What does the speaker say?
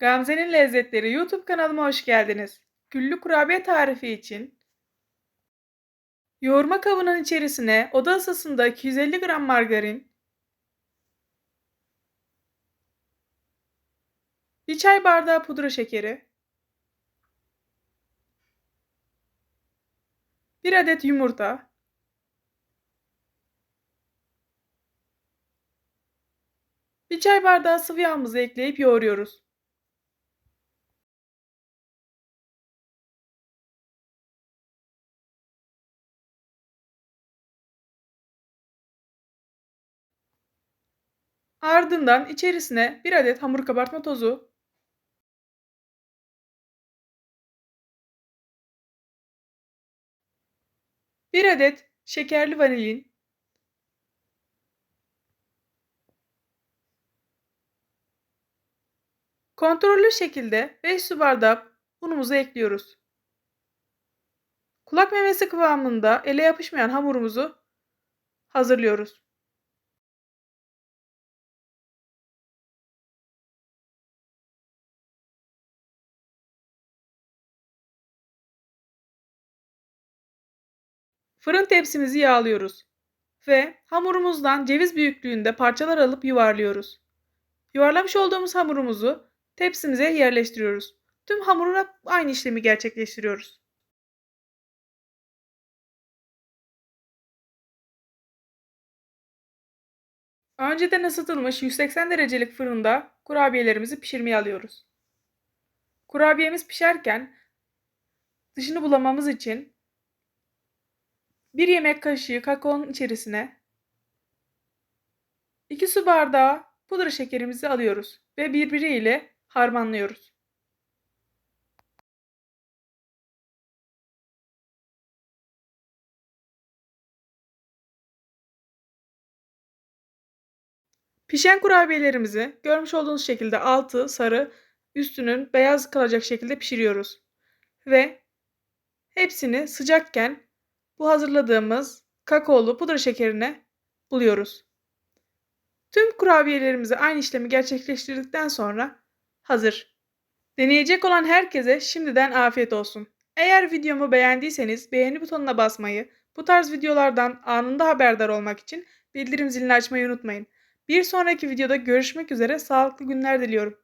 Gamze'nin Lezzetleri YouTube kanalıma hoş geldiniz. Güllü kurabiye tarifi için yoğurma kabının içerisine oda ısısında 250 gram margarin, 1 çay bardağı pudra şekeri, 1 adet yumurta, bir çay bardağı sıvı yağımızı ekleyip yoğuruyoruz. Ardından içerisine 1 adet hamur kabartma tozu, bir adet şekerli vanilin, kontrollü şekilde 5 su bardağı unumuzu ekliyoruz. Kulak memesi kıvamında ele yapışmayan hamurumuzu hazırlıyoruz. Fırın tepsimizi yağlıyoruz ve hamurumuzdan ceviz büyüklüğünde parçalar alıp yuvarlıyoruz. Yuvarlamış olduğumuz hamurumuzu tepsimize yerleştiriyoruz. Tüm hamuruna aynı işlemi gerçekleştiriyoruz. Önceden ısıtılmış 180 derecelik fırında kurabiyelerimizi pişirmeye alıyoruz. Kurabiyemiz pişerken dışını bulamamız için 1 yemek kaşığı kakaonun içerisine 2 su bardağı pudra şekerimizi alıyoruz ve birbiriyle harmanlıyoruz. Pişen kurabiyelerimizi görmüş olduğunuz şekilde altı sarı, üstünün beyaz kalacak şekilde pişiriyoruz. Ve hepsini sıcakken bu hazırladığımız kakaolu pudra şekerine buluyoruz. Tüm kurabiyelerimizi aynı işlemi gerçekleştirdikten sonra hazır. Deneyecek olan herkese şimdiden afiyet olsun. Eğer videomu beğendiyseniz beğeni butonuna basmayı, bu tarz videolardan anında haberdar olmak için bildirim zilini açmayı unutmayın. Bir sonraki videoda görüşmek üzere sağlıklı günler diliyorum.